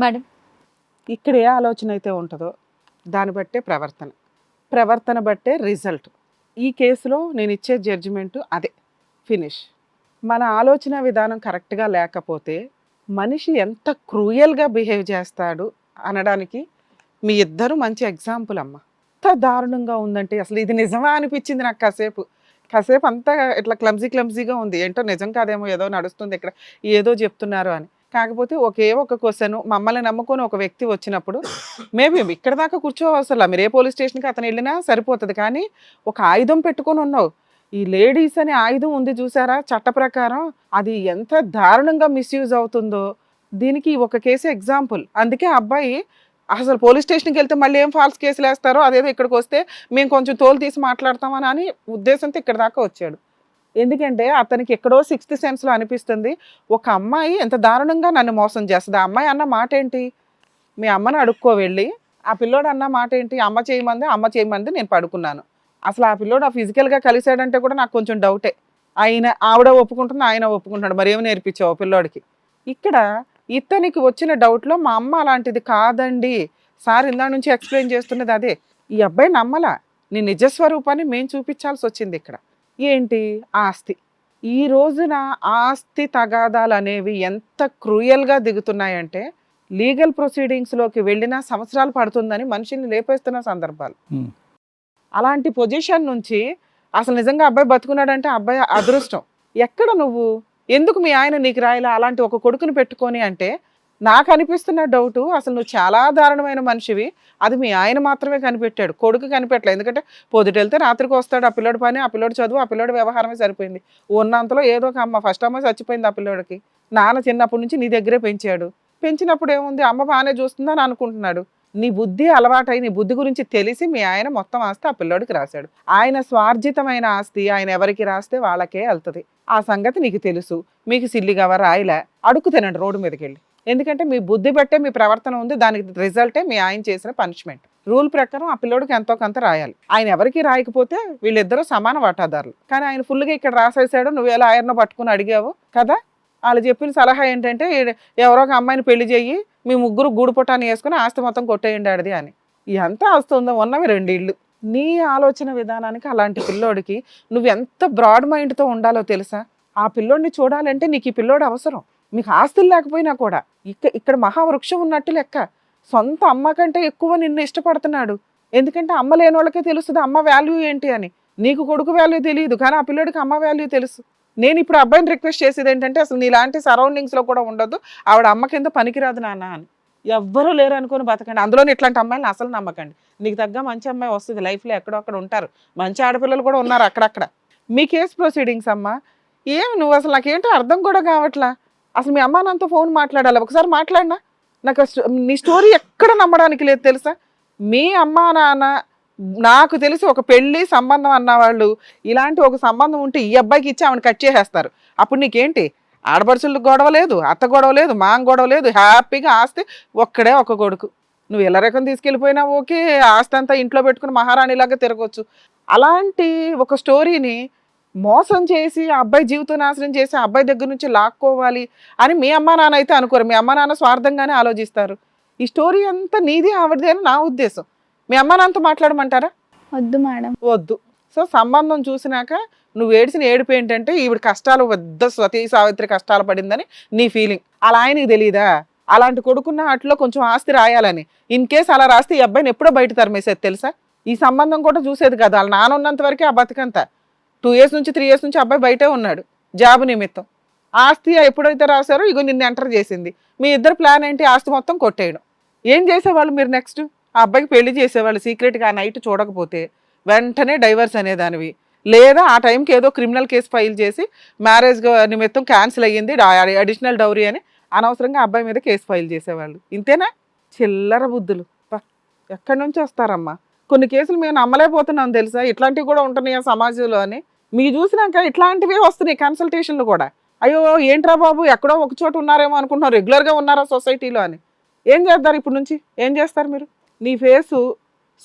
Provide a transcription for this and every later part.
Madam. ఇక్కడ ఏ ఆలోచన అయితే ఉంటుందో దాన్ని బట్టే ప్రవర్తన. ప్రవర్తన బట్టే రిజల్ట్. ఈ కేసులో నేను ఇచ్చే జడ్జిమెంటు అదే ఫినిష్. మన ఆలోచన విధానం కరెక్ట్గా లేకపోతే మనిషి ఎంత క్రూయల్గా బిహేవ్ చేస్తాడు అనడానికి మీ ఇద్దరు మంచి ఎగ్జాంపుల్ అమ్మ. ఎంత దారుణంగా ఉందంటే అసలు ఇది నిజమా అనిపించింది నాకు కాసేపు. కాసేపు అంతా ఇట్లా క్లమ్జీ క్లమ్జీగా ఉంది. ఏంటో నిజం కాదేమో ఏదో నడుస్తుంది ఇక్కడ ఏదో చెప్తున్నారు అని. కాకపోతే ఒకే ఒక క్వశ్చన్ మమ్మల్ని నమ్ముకొని ఒక వ్యక్తి వచ్చినప్పుడు మేబీ ఇక్కడ దాకా కూర్చోవసరం మీరు ఏ పోలీస్ స్టేషన్కి అతను వెళ్ళినా సరిపోతుంది. కానీ ఒక ఆయుధం పెట్టుకొని ఉన్నావు. ఈ లేడీస్ అనే ఆయుధం ఉంది చూసారా? చట్ట ప్రకారం అది ఎంత దారుణంగా మిస్యూజ్ అవుతుందో. దీనికి ఒక కేసు ఎగ్జాంపుల్ అందుకే ఆ అబ్బాయి అసలు పోలీస్ స్టేషన్కి వెళ్తే మళ్ళీ ఏం ఫాల్స్ కేసులు వేస్తారో అదేదో ఇక్కడికి వస్తే మేము కొంచెం తోలు తీసి మాట్లాడతామని అని ఉద్దేశంతో ఇక్కడ దాకా వచ్చాడు. ఎందుకంటే అతనికి ఎక్కడో సిక్స్త్ సెన్స్లో అనిపిస్తుంది ఒక అమ్మాయి ఎంత దారుణంగా నన్ను మోసం చేస్తుంది. ఆ అమ్మాయి అన్న మాట ఏంటి? మీ అమ్మని అడుక్కో వెళ్ళి ఆ పిల్లోడు అన్న మాట ఏంటి? అమ్మ చేయమంది అమ్మ చేయమంది నేను పడుకున్నాను. అసలు ఆ పిల్లోడు ఆ ఫిజికల్గా కలిసాడంటే కూడా నాకు కొంచెం డౌటే. ఆయన ఆవిడ ఒప్పుకుంటుంది ఆయన ఒప్పుకుంటున్నాడు. మరి నేర్పించావు పిల్లోడికి? ఇక్కడ ఇతనికి వచ్చిన డౌట్లో మా అమ్మ అలాంటిది కాదండి. సార్ ఇందా నుంచి ఎక్స్ప్లెయిన్ చేస్తున్నది అదే. ఈ అబ్బాయి నమ్మలా? నీ నిజస్వరూపాన్ని మేము చూపించాల్సి వచ్చింది ఇక్కడ. ఏంటి? ఆస్తి. ఈ రోజున ఆస్తి తగాదాలు అనేవి ఎంత క్రూయల్గా దిగుతున్నాయంటే లీగల్ ప్రొసీడింగ్స్లోకి వెళ్ళినా సంవత్సరాలు పడుతుందని మనిషిని లేపేస్తున్న సందర్భాలు. అలాంటి పొజిషన్ నుంచి అసలు నిజంగా అబ్బాయి బతుకున్నాడంటే అబ్బాయి అదృష్టం. ఎక్కడ నువ్వు? ఎందుకు మీ ఆయన నీకు రాయలా? అలాంటి ఒక కొడుకుని పెట్టుకొని అంటే నాకు అనిపిస్తున్న డౌట్ అసలు నువ్వు చాలా దారుణమైన మనిషివి. అది మీ ఆయన మాత్రమే కనిపెట్టాడు. కొడుకు కనిపెట్టలేదు ఎందుకంటే పొద్దుట వెళ్తే రాత్రికి వస్తాడు ఆ పిల్లోడి పని ఆ పిల్లోడి చదువు ఆ పిల్లోడి వ్యవహారమే సరిపోయింది. ఉన్నంతలో ఏదో ఒక అమ్మ ఫస్ట్ అమ్మ చచ్చిపోయింది ఆ పిల్లోడికి. నాన్న చిన్నప్పటి నుంచి నీ దగ్గరే పెంచాడు. పెంచినప్పుడు ఏముంది? అమ్మ బాగానే చూస్తుందని అనుకుంటున్నాడు. నీ బుద్ధి అలవాటై నీ బుద్ధి గురించి తెలిసి మీ ఆయన మొత్తం ఆస్తి ఆ పిల్లోడికి రాశాడు. ఆయన స్వార్జితమైన ఆస్తి ఆయన ఎవరికి రాస్తే వాళ్ళకే వెళ్తుంది. ఆ సంగతి నీకు తెలుసు. మీకు సిల్లిగా రాయిలా అడుగు తినండి రోడ్డు మీదకి వెళ్ళి ఎందుకంటే మీ బుద్ధి బట్టే మీ ప్రవర్తన ఉంది దానికి రిజల్టే మీ ఆయన చేసిన పనిష్మెంట్. రూల్ ప్రకారం ఆ పిల్లోడికి ఎంతో కొంత రాయాలి. ఆయన ఎవరికి రాయకపోతే వీళ్ళిద్దరూ సమాన వాటాదారులు. కానీ ఆయన ఫుల్గా ఇక్కడ రాసేసాడు నువ్వు ఎలా ఆయనను పట్టుకుని అడిగావు కదా? వాళ్ళు చెప్పిన సలహా ఏంటంటే ఎవరో ఒక అమ్మాయిని పెళ్ళి చెయ్యి మీ ముగ్గురు గూడు పొట్టాన్ని వేసుకుని ఆస్తి మొత్తం కొట్టేయండి ఆడిది అని. ఎంత ఆస్తి ఉందో ఉన్నవి రెండు ఇళ్ళు నీ ఆలోచన విధానానికి అలాంటి పిల్లోడికి నువ్వు ఎంత బ్రాడ్ మైండ్తో ఉండాలో తెలుసా? ఆ పిల్లోడిని చూడాలంటే నీకు ఈ పిల్లోడు అవసరం. మీకు ఆస్తులు లేకపోయినా కూడా. ఇక్కడ ఇక్కడ మహావృక్షం ఉన్నట్టు లెక్క. సొంత అమ్మ కంటే ఎక్కువ నిన్ను ఇష్టపడుతున్నాడు. ఎందుకంటే అమ్మ లేని వాళ్ళకే తెలుస్తుంది అమ్మ వాల్యూ ఏంటి అని. నీకు కొడుకు వాల్యూ తెలియదు కానీ ఆ పిల్లడికి అమ్మ వాల్యూ తెలుసు. నేను ఇప్పుడు అబ్బాయిని రిక్వెస్ట్ చేసేది ఏంటంటే అసలు నీలాంటి సరౌండింగ్స్లో కూడా ఉండొద్దు. ఆవిడ అమ్మ కింద పనికిరాదు నాన్న అని. ఎవ్వరూ లేరు అనుకుని బతకండి. అందులోని ఇట్లాంటి అమ్మాయిని అసలు నమ్మకండి. నీకు తగ్గ మంచి అమ్మాయి వస్తుంది. లైఫ్లో ఎక్కడో అక్కడ ఉంటారు. మంచి ఆడపిల్లలు కూడా ఉన్నారు అక్కడక్కడ. మీ కేసు ప్రొసీడింగ్స్ అమ్మా. ఏమి నువ్వు అసలు నాకేంటో అర్థం కూడా కావట్లా. అసలు మీ అమ్మా నాన్నతో ఫోన్ మాట్లాడాలి? ఒకసారి మాట్లాడినా? నాకు నీ స్టోరీ ఎక్కడ నమ్మడానికి లేదు తెలుసా? మీ అమ్మా నాన్న నాకు తెలిసి ఒక పెళ్ళి సంబంధం అన్నవాళ్ళు ఇలాంటి ఒక సంబంధం ఉంటే ఈ అబ్బాయికి ఇచ్చి ఆమెను కట్ చేసేస్తారు. అప్పుడు నీకేంటి? ఆడపడుచులకు గొడవ లేదు అత్త గొడవ లేదు మాం గొడవ లేదు హ్యాపీగా ఆస్తి ఒక్కడే ఒక కొడుకు. నువ్వు ఎలా రకం తీసుకెళ్ళిపోయినా ఓకే ఆస్తి అంతా ఇంట్లో పెట్టుకుని మహారాణిలాగా తిరగవచ్చు అలాంటి ఒక స్టోరీని మోసం చేసి ఆ అబ్బాయి జీవితం నాశనం చేసి ఆ అబ్బాయి దగ్గర నుంచి లాక్కోవాలి అని మీ అమ్మా నాన్న అయితే అనుకోరు. మీ అమ్మా నాన్న స్వార్థంగానే ఆలోచిస్తారు. ఈ స్టోరీ అంతా నీది ఆవిడదే అని నా ఉద్దేశం. మీ అమ్మా నాన్నతో మాట్లాడమంటారా? వద్దు మేడం. వద్దు. సో సంబంధం చూసినాక నువ్వు ఏడిసిన ఏడుపు ఏంటంటే ఈవిడ కష్టాలు పెద్ద స్వతీ సావిత్రి కష్టాలు పడిందని నీ ఫీలింగ్ అలా ఆయనకి తెలియదా అలాంటి కొడుకున్న వాటిలో కొంచెం ఆస్తి రాయాలని. ఇన్ కేస్ అలా రాస్తే ఈ అబ్బాయిని ఎప్పుడో బయట తరిమేసేది తెలుసా? ఈ సంబంధం కూడా చూసేది కదా. వాళ్ళ నాన్న ఉన్నంత వరకే ఆ బతుకంతా. టూ ఇయర్స్ నుంచి త్రీ ఇయర్స్ నుంచి అబ్బాయి బయటే ఉన్నాడు జాబ్ నిమిత్తం. ఆస్తి ఎప్పుడైతే రాశారో ఇగో నిన్ను ఎంటర్ చేసింది. మీ ఇద్దరు ప్లాన్ ఏంటి? ఆస్తి మొత్తం కొట్టేయడం. ఏం చేసేవాళ్ళు మీరు నెక్స్ట్? ఆ అబ్బాయికి పెళ్ళి చేసేవాళ్ళు సీక్రెట్గా ఆ నైట్ చూడకపోతే వెంటనే డైవర్స్ అనేదానివి. లేదా ఆ టైంకి ఏదో క్రిమినల్ కేసు ఫైల్ చేసి మ్యారేజ్ నిమిత్తం క్యాన్సిల్ అయ్యింది అడిషనల్ డౌరీ అని అనవసరంగా అబ్బాయి మీద కేసు ఫైల్ చేసేవాళ్ళు. ఇంతేనా? చిల్లర బుద్ధులు. పా, ఎక్కడి నుంచి వస్తారమ్మా? కొన్ని కేసులు మేము నమ్మలేకపోతున్నాం తెలుసా? ఇట్లాంటివి కూడా ఉంటున్నాయి ఆ సమాజంలో అని? మీ చూసినాక ఇట్లాంటివే వస్తున్నాయి కన్సల్టేషన్లు కూడా. అయ్యో ఏంట్రా బాబు ఎక్కడో ఒక చోట ఉన్నారేమో అనుకుంటున్నాం రెగ్యులర్గా ఉన్నారా సొసైటీలో అని. ఏం చేస్తారు ఇప్పుడు నుంచి? ఏం చేస్తారు మీరు? నీ ఫేసు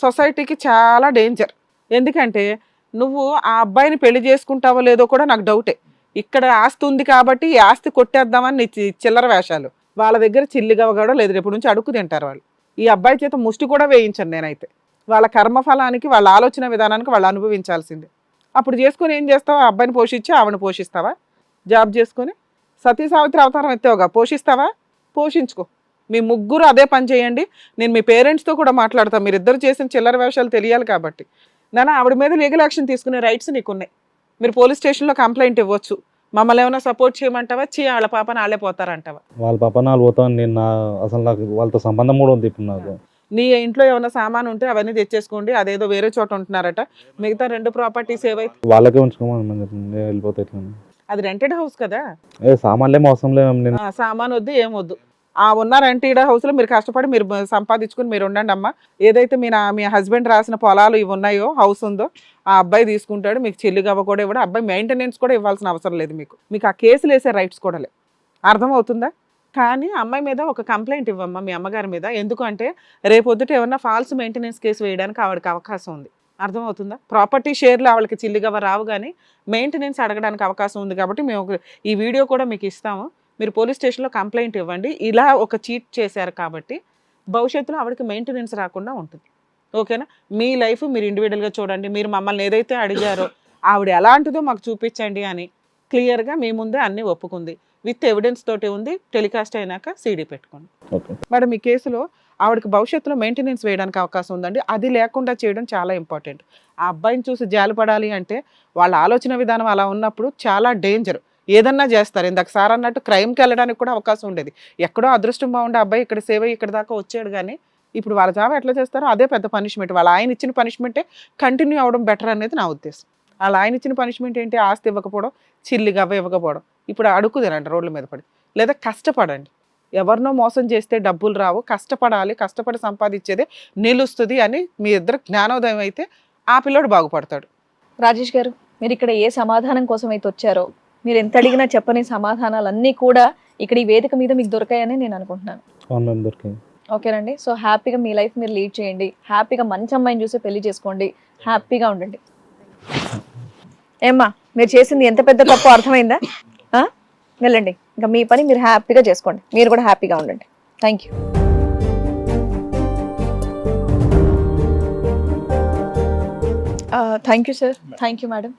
సొసైటీకి చాలా డేంజర్ ఎందుకంటే నువ్వు ఆ అబ్బాయిని పెళ్ళి చేసుకుంటావో లేదో కూడా నాకు డౌటే ఇక్కడ ఆస్తి ఉంది కాబట్టి ఈ ఆస్తి కొట్టేద్దామని నీ చిల్లర వేషాలు. వాళ్ళ దగ్గర చిల్లిగా కూడా లేదు రేపు నుంచి అడుక్కు తింటారు వాళ్ళు. ఈ అబ్బాయి చేత ముష్టి కూడా వేయించను నేనైతే. వాళ్ళ కర్మఫలానికి వాళ్ళ ఆలోచన విధానానికి వాళ్ళు అనుభవించాల్సిందే. అప్పుడు చేసుకుని ఏం చేస్తావా? ఆ అబ్బాయిని పోషించి ఆవిడని పోషిస్తావా? జాబ్ చేసుకుని సతీ సావిత్రి అవతారం ఎత్తావుగా పోషిస్తావా? పోషించుకో. మీ ముగ్గురు అదే పని చేయండి. నేను మీ పేరెంట్స్తో కూడా మాట్లాడతాను మీరు ఇద్దరు చేసిన చిల్లర వేషాలు తెలియాలి కాబట్టి. నాన్న ఆవిడ మీద లీగల్ యాక్షన్ తీసుకునే రైట్స్ నీకున్నాయి. మీరు పోలీస్ స్టేషన్లో కంప్లైంట్ ఇవ్వచ్చు. మమ్మల్ని ఏమైనా సపోర్ట్ చేయమంటావా? చీ వాళ్ళ పాప వాళ్ళే పోతారంటావా? వాళ్ళ పాప నాళ్ళు పోతాను. నేను అసలు నాకు వాళ్ళతో సంబంధం కూడా ఉంది ఇప్పుడు నాకు. నీ ఇంట్లో ఏమైనా సామాన్ ఉంటే అవన్నీ తెచ్చేసుకోండి. అదేదో వేరే చోట ఉంటున్నారట. మిగతా రెండు ప్రాపర్టీస్ ఏవైతే వాళ్ళకే ఉంచుకోమని వెళ్ళిపోతే అది రెంటెడ్ హౌస్ కదా? సామాన్లు అవసరం లేదు సామాన్ వద్దు ఏం వద్దు. ఆ ఉన్న రెంటెడ్ హౌస్లో మీరు కష్టపడి మీరు సంపాదించుకుని మీరు ఉండండి అమ్మా. ఏదైతే మీ నా మీ హస్బెండ్ రాసిన పొలాలు ఇవి ఉన్నాయో హౌస్ ఉందో ఆ అబ్బాయి తీసుకుంటాడు. మీకు చెల్లి గవ్వ కూడా ఇవ్వడం. అబ్బాయి మెయింటెనెన్స్ కూడా ఇవ్వాల్సిన అవసరం లేదు మీకు. మీకు ఆ కేసులు వేసే రైట్స్ కూడా లేవు అర్థమవుతుందా? కానీ అమ్మాయి మీద ఒక కంప్లైంట్ ఇవ్వమ్మా మీ అమ్మగారి మీద. ఎందుకంటే రేపొద్దుట ఏమన్నా ఫాల్స్ మెయింటెనెన్స్ కేసు వేయడానికి ఆవిడకి అవకాశం ఉంది. అర్థమవుతుందా? ప్రాపర్టీ షేర్లు ఆవిడకి చిల్లిగా రావు కానీ మెయింటెనెన్స్ అడగడానికి అవకాశం ఉంది కాబట్టి మేము ఈ వీడియో కూడా మీకు ఇస్తాము. మీరు పోలీస్ స్టేషన్లో కంప్లైంట్ ఇవ్వండి. ఇలా ఒక చీట్ చేశారు కాబట్టి భవిష్యత్తులో ఆవిడకి మెయింటెనెన్స్ రాకుండా ఉంటుంది. ఓకేనా? మీ లైఫ్ మీరు ఇండివిజువల్గా చూడండి. మీరు మమ్మల్ని ఏదైతే అడిగారో ఆవిడ ఎలాంటిదో మాకు చూపించండి అని క్లియర్గా మీ ముందే అన్నీ ఒప్పుకుంది. విత్ ఎవిడెన్స్ తోటి ఉంది టెలికాస్ట్ అయినాక సీడీ పెట్టుకోండి. మేడం ఈ కేసులో ఆవిడకి భవిష్యత్తులో మెయింటెనెన్స్ వేయడానికి అవకాశం ఉందండి. అది లేకుండా చేయడం చాలా ఇంపార్టెంట్ ఆ అబ్బాయిని చూసి జాలిపడాలి అంటే వాళ్ళ ఆలోచన విధానం అలా ఉన్నప్పుడు చాలా డేంజర్ ఏదన్నా చేస్తారు. ఇందాక సార్ అన్నట్టు క్రైమ్కి వెళ్ళడానికి కూడా అవకాశం ఉండేది. ఎక్కడో అదృష్టం బాగుండే అబ్బాయి ఇక్కడ సేవ అయ్యి ఇక్కడ దాకా వచ్చాడు కానీ ఇప్పుడు వాళ్ళ జాబ్ ఎట్లా చేస్తారో అదే పెద్ద పనిష్మెంట్ వాళ్ళ ఆయన ఇచ్చిన పనిష్మెంటే కంటిన్యూ అవ్వడం బెటర్ అనేది నా ఉద్దేశం. వాళ్ళ ఆయన ఇచ్చిన పనిష్మెంట్ ఏంటి? ఆస్తి ఇవ్వకపోవడం చిల్లి గవ్వ ఇవ్వకపోవడం. ఇప్పుడు అడుగు తినండి రోడ్ల మీద పడి. లేదా కష్టపడండి. ఎవరినో మోసం చేస్తే డబ్బులు రావు కష్టపడాలి కష్టపడి సంపాదించేదే నిలుస్తుంది అని మీ ఇద్దరు జ్ఞానోదయం అయితే ఆ పిల్లోడు బాగుపడతాడు. రాజేష్ గారు మీరు ఇక్కడ ఏ సమాధానం కోసం అయితే వచ్చారో మీరు ఎంత అడిగినా చెప్పని సమాధానాలన్నీ కూడా ఇక్కడ ఈ వేదిక మీద మీకు దొరికాయని నేను అనుకుంటున్నాను. ఆన్లైన్ దొరికింది ఓకేనండి. సో హ్యాపీగా మీ లైఫ్ మీరు లీడ్ చేయండి. హ్యాపీగా మంచి అమ్మాయిని చూసి పెళ్ళి చేసుకోండి. హ్యాపీగా ఉండండి. ఏమ్మా మీరు చేసింది ఎంత పెద్ద తప్పు అర్థమైందా? ఆ? వెళ్ళండి. ఇంకా మీ పని మీరు హ్యాపీగా చేసుకోండి. మీరు కూడా హ్యాపీగా ఉండండి. Thank you thank you sir thank you madam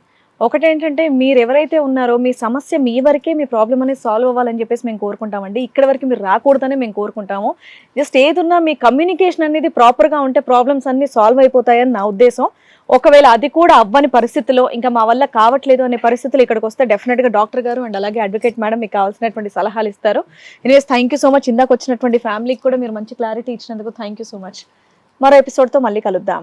ఒకటేంటంటే మీరు ఎవరైతే ఉన్నారో మీ సమస్య మీ వరకే మీ ప్రాబ్లం అనేది సాల్వ్ అవ్వాలని చెప్పేసి మేము కోరుకుంటామండి. ఇక్కడ వరకు మీరు రాకూడదని మేము కోరుకుంటాము. జస్ట్ ఏదున్నా మీ కమ్యూనికేషన్ అనేది ప్రాపర్గా ఉంటే ప్రాబ్లమ్స్ అన్ని సాల్వ్ అయిపోతాయని నా ఉద్దేశం. ఒకవేళ అది కూడా అవ్వని పరిస్థితిలో ఇంకా మా వల్ల కావట్లేదు అనే పరిస్థితులు ఇక్కడికి వస్తే డెఫినెట్గా డాక్టర్ గారు అండ్ అలాగే అడ్వకేట్ మేడం మీకు కావాల్సినటువంటి సలహాలు ఇస్తారు. Anyways thank you so much ఇందాక వచ్చినటువంటి ఫ్యామిలీకి కూడా మీరు మంచి క్లారిటీ ఇచ్చినందుకు థ్యాంక్ యూ సో మచ్ మరో ఎపిసోడ్తో మళ్ళీ కలుద్దాం.